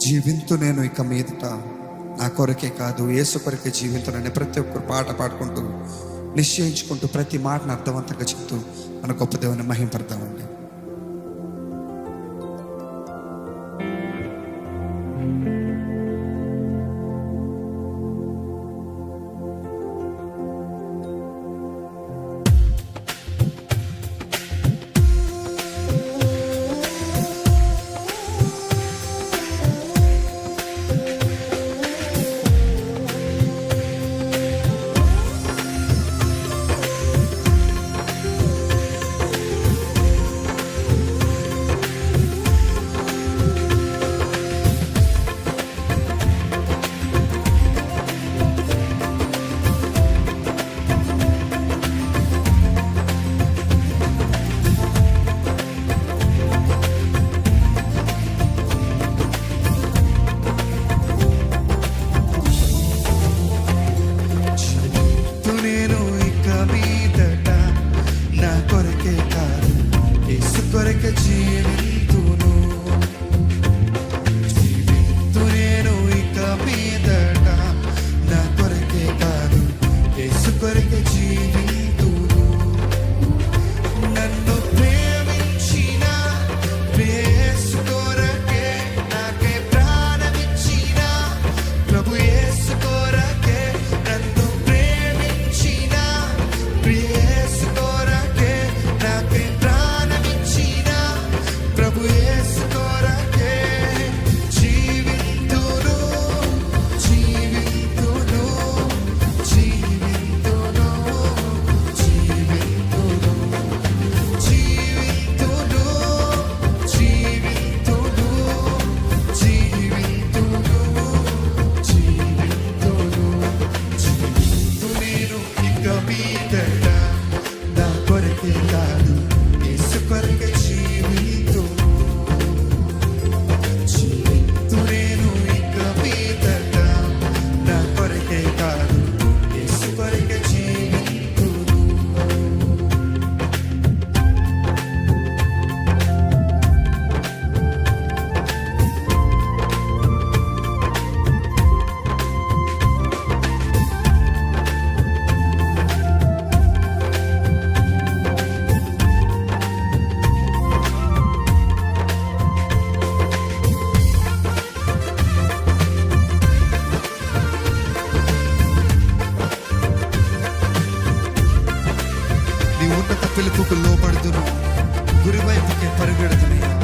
జీవింతు నేను ఇక మీదట నా కొరకే కాదు ఏసు కొరకే జీవింతునని ప్రతి ఒక్కరు పాట పాడుకుంటూ నిశ్చయించుకుంటూ ప్రతి మాటను అర్థవంతంగా చెప్తూ మన గొప్ప దేవుని మహింపడతామండి. యేసు కొరకే జీవింతును జీవింతు నేను ఇక మీదట పడుతురు గురి వైపుకి పరిగెడుతున్నాయా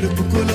beautiful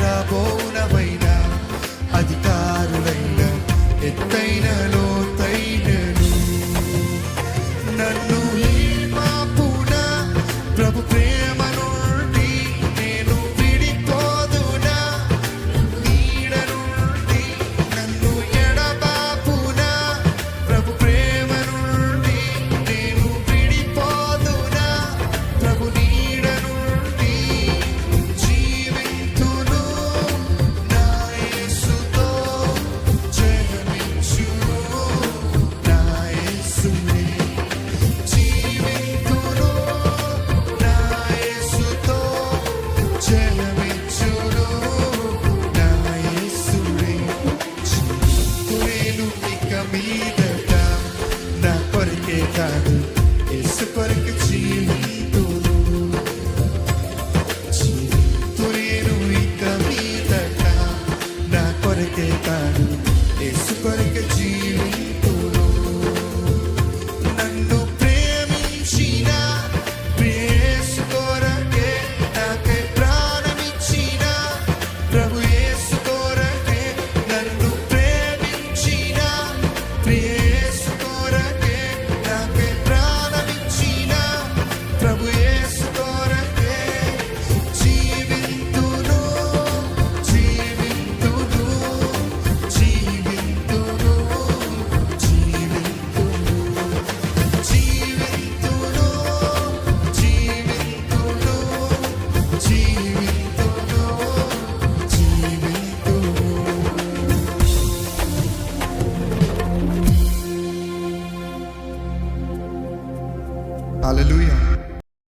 రాబోనవైన అధికారులైన ఎత్తైన